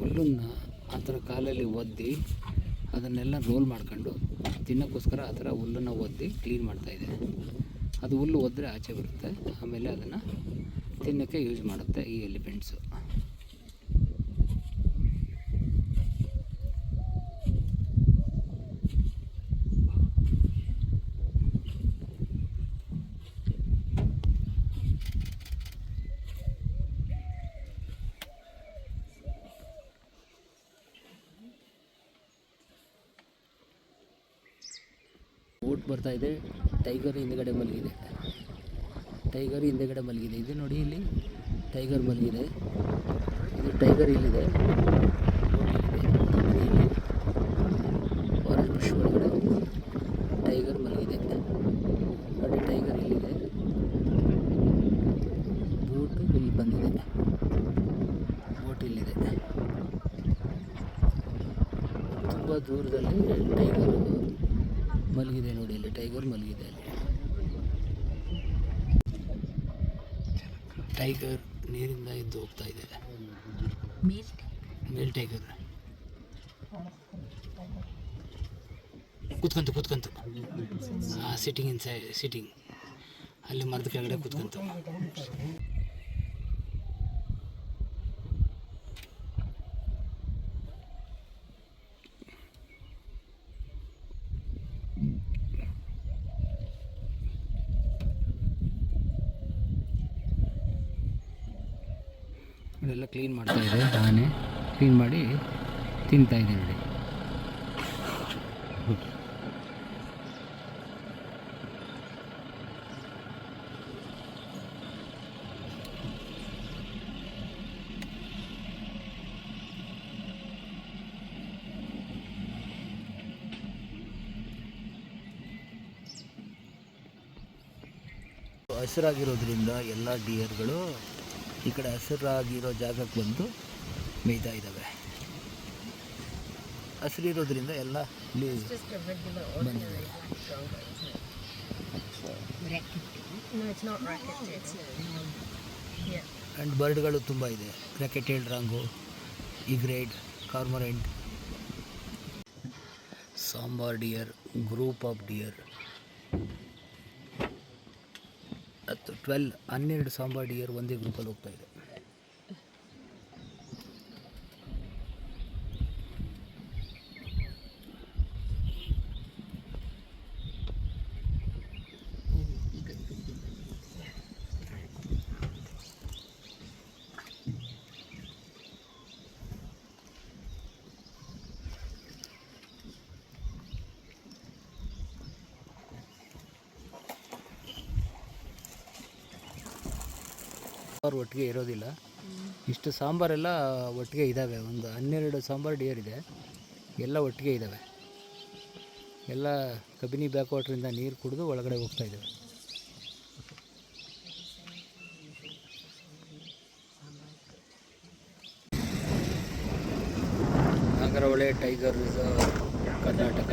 ಹುಲ್ಲನ್ನು ಆ ಥರ ಕಾಲಲ್ಲಿ ಒದ್ದಿ ಅದನ್ನೆಲ್ಲ ರೋಲ್ ಮಾಡ್ಕೊಂಡು ತಿನ್ನೋಕ್ಕೋಸ್ಕರ ಆ ಥರ ಹುಲ್ಲನ್ನು ಒದ್ದಿ ಕ್ಲೀನ್ ಮಾಡ್ತಾಯಿದೆ ಅದು ಹುಲ್ಲು ಒದ್ದರೆ ಆಚೆ ಬರುತ್ತೆ, ಆಮೇಲೆ ಅದನ್ನು ತಿನ್ನೋಕ್ಕೆ ಯೂಸ್ ಮಾಡುತ್ತೆ ಈ ಎಲಿಫೆಂಟ್ಸು. ಬರ್ತಾ ಇದೆ. ಟೈಗರ್ ಹಿಂದ್ಗಡೆ ಮಲಗಿದೆ. ಟೈಗರ್ ಹಿಂದೆಗಡೆ ಮಲಗಿದೆ. ಇದು ನೋಡಿ ಇಲ್ಲಿ ಟೈಗರ್ ಮಲಗಿದೆ. ಇದು ಟೈಗರ್ ಇಲ್ಲಿದೆ. ಟೈಗರ್ ಮಲಗಿದೆ. ನೋಡಿ ಟೈಗರ್ ಇಲ್ಲಿದೆ. ಬೋಟ್ ಇಲ್ಲಿ ಬಂದಿದೆ. ಬೋಟ್ ಇಲ್ಲಿದೆ. ತುಂಬ ದೂರದಲ್ಲಿ ಟೈಗರ್ ಮಲಗಿದೆ ನೋಡಿ ಇಲ್ಲಿ ಟೈಗರ್ ಮಲಗಿದೆ ಅಲ್ಲಿ. ಟೈಗರ್ ನೀರಿಂದ ಎದ್ದು ಹೋಗ್ತಾ ಇದೆ. Male tiger? ಕೂತ್ಕಂತು ಕೂತ್ಕಂತು. ಸಿಟ್ಟಿಂಗ್ ಇನ್ ಸೈ ಸಿಟ್ಟಿಂಗ್ ಅಲ್ಲಿ ಮರದ ಕೆಳಗಡೆ ಕೂತ್ಕಂತು. ಇದೆಲ್ಲ ಕ್ಲೀನ್ ಮಾಡ್ತಾ ಇದೆ ಆನೆ. ಕ್ಲೀನ್ ಮಾಡಿ ತಿಂತಾ ಇದೆ ನೋಡಿ. ಹಸಿರಾಗಿರೋದ್ರಿಂದ ಎಲ್ಲ ಡಿಯರ್ಗಳು ಈ ಕಡೆ ಹಸಿರಾಗಿರೋ ಜಾಗಕ್ಕೆ ಬಂದು ಮೇಯ್ತಾ ಇದ್ದಾವೆ. ಹಸಿರಿರೋದ್ರಿಂದ ಎಲ್ಲ. ಆ್ಯಂಡ್ ಬರ್ಡ್ಗಳು ತುಂಬ ಇದೆ. ಕ್ರ್ಯಾಕೆಟೆಡ್ wrong egret cormorant sambar deer group of deer ಹತ್ತು ಟ್ವೆಲ್ ಹನ್ನೆರಡು ಸಾಂಬಾರ್ ಇಯರ್ ಒಂದೇ ಗ್ರೂಪಲ್ಲಿ ಹೋಗ್ತಾ ಸಾಂಬಾರು ಒಟ್ಟಿಗೆ ಇರೋದಿಲ್ಲ. ಇಷ್ಟು ಸಾಂಬಾರೆಲ್ಲ ಒಟ್ಟಿಗೆ ಇದ್ದಾವೆ ಒಂದು ಹನ್ನೆರಡು ಸಾಂಬಾರು ಡಿಯರ್ ಇದೆ. ಎಲ್ಲ ಒಟ್ಟಿಗೆ ಇದ್ದಾವೆ ಎಲ್ಲ ಕಬಿನಿ ಬ್ಯಾಕ್ ವಾಟ್ರಿಂದ ನೀರು ಕುಡಿದು ಒಳಗಡೆ ಹೋಗ್ತಾ ಇದ್ದಾವೆ ನಾಗರಹೊಳೆ ಟೈಗರ್ ರಿಸರ್ವ್ ಕರ್ನಾಟಕ.